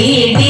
ೀ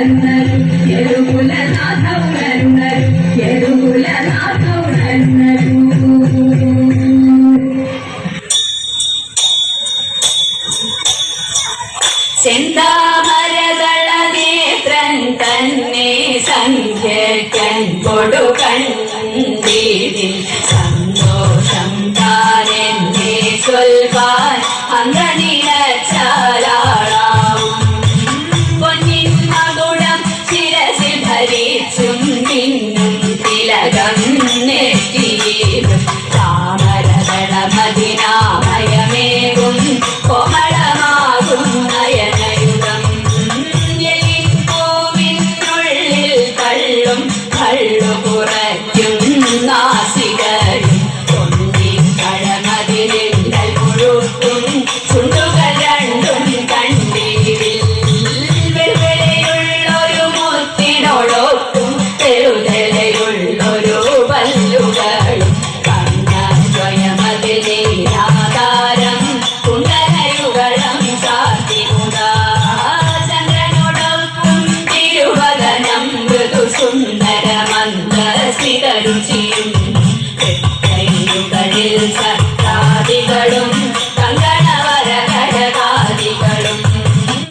ഉണരുന്നരും യദുകുലനാഥ ഉണരുന്നരും യദുകുലനാഥ ഉണരുന്നരും ചെന്താമരതള നേത്രൻ തന്നെ സന്ധ്യക്കൻ കൊടുക്കൻ തീരിൽ Adina. സുന്ദര മന്ദ സ്ഥിതരുചിയും